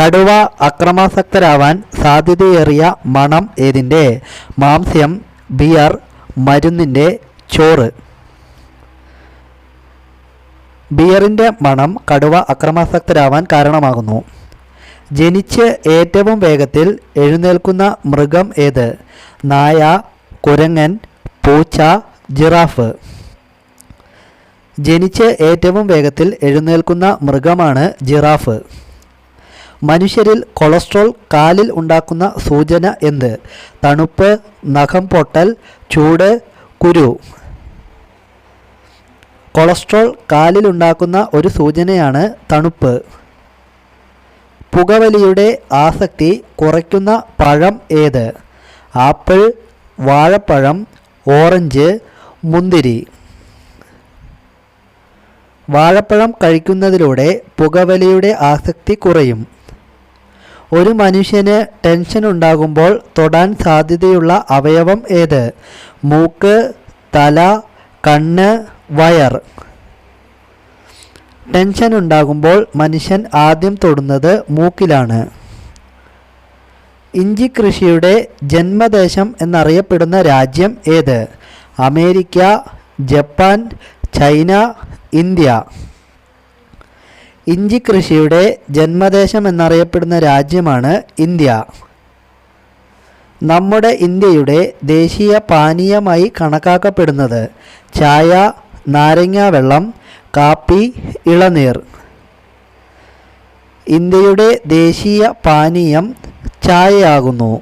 കടുവ അക്രമാസക്തരാവാൻ സാധ്യതയേറിയ മണം ഏതിന്റെ? മാംസ്യം ബിയർ മരുന്നിന്റെ ചോറ്. ബിയറിന്റെ മണം കടുവ അക്രമാസക്തരാവാൻ കാരണമാകുന്നു. ജനിച്ച് ഏറ്റവും വേഗത്തിൽ എഴുന്നേൽക്കുന്ന മൃഗം ഏത്? നായ കുരങ്ങൻ പൂച്ച ജിറാഫ്. ജനിച്ച് ഏറ്റവും വേഗത്തിൽ എഴുന്നേൽക്കുന്ന മൃഗമാണ് ജിറാഫ്. മനുഷ്യരിൽ കൊളസ്ട്രോൾ കാലിൽ ഉണ്ടാക്കുന്ന സൂചന എന്ത്? തണുപ്പ് നഖം പൊട്ടൽ ചൂട് കുരു. കൊളസ്ട്രോൾ കാലിൽ ഉണ്ടാക്കുന്ന ഒരു സൂചനയാണ് തണുപ്പ്. പുകവലിയുടെ ആസക്തി കുറയ്ക്കുന്ന പഴം ഏത്? ആപ്പിൾ വാഴപ്പഴം ഓറഞ്ച് മുന്തിരി. വാഴപ്പഴം കഴിക്കുന്നതിലൂടെ പുകവലിയുടെ ആസക്തി കുറയും. ഒരു മനുഷ്യന് ടെൻഷൻ ഉണ്ടാകുമ്പോൾ തൊടാൻ സാധ്യതയുള്ള അവയവം ഏത്? മൂക്ക് തല കണ്ണ് വയർ. ടെൻഷൻ ഉണ്ടാകുമ്പോൾ മനുഷ്യൻ ആദ്യം തൊടുന്നത് മൂക്കിലാണ്. ഇഞ്ചി കൃഷിയുടെ ജന്മദേശം എന്നറിയപ്പെടുന്ന രാജ്യം ഏത്? America Japan China India. ഇഞ്ചി കൃഷിയുടെ ജന്മദേശം എന്നറിയപ്പെടുന്ന രാജ്യമാണ് ഇന്ത്യ. നമ്മുടെ ഇന്ത്യയുടെ ദേശീയ പാനീയമായി കണക്കാക്കപ്പെടുന്നത് ചായ നാരങ്ങ വെള്ളം കാപ്പി ഇളനീർ. ഇന്ത്യയുടെ ദേശീയ പാനീയം ചായയാകുന്നു.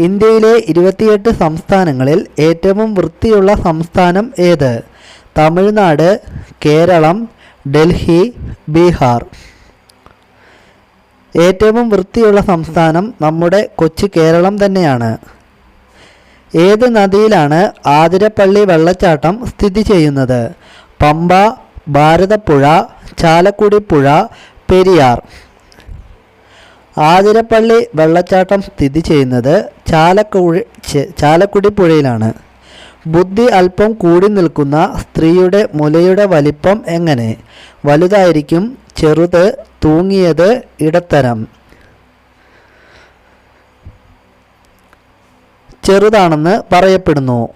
ഇന്ത്യയിലെ ഇരുപത്തിയെട്ട് സംസ്ഥാനങ്ങളിൽ ഏറ്റവും വൃത്തിയുള്ള സംസ്ഥാനം ഏത്? തമിഴ്നാട് കേരളം ഡൽഹി ബീഹാർ. ഏറ്റവും വൃത്തിയുള്ള സംസ്ഥാനം നമ്മുടെ കൊച്ചു കേരളം തന്നെയാണ്. ഏത് നദിയിലാണ് ആതിരപ്പള്ളി വെള്ളച്ചാട്ടം സ്ഥിതി ചെയ്യുന്നത്? പമ്പ ഭാരതപ്പുഴ ചാലക്കുടി പുഴ പെരിയാർ. ആതിരപ്പള്ളി വെള്ളച്ചാട്ടം സ്ഥിതി ചെയ്യുന്നത് ചാലക്കുഴി ചാലക്കുടി പുഴയിലാണ് ബുദ്ധി അല്പം കൂടി നിൽക്കുന്ന സ്ത്രീയുടെ മുലയുടെ വലിപ്പം എങ്ങനെ? വലുതായിരിക്കും ചെറുത് തൂങ്ങിയത് ഇടത്തരം. ചെറുതാണെന്ന് പറയപ്പെടുന്നു.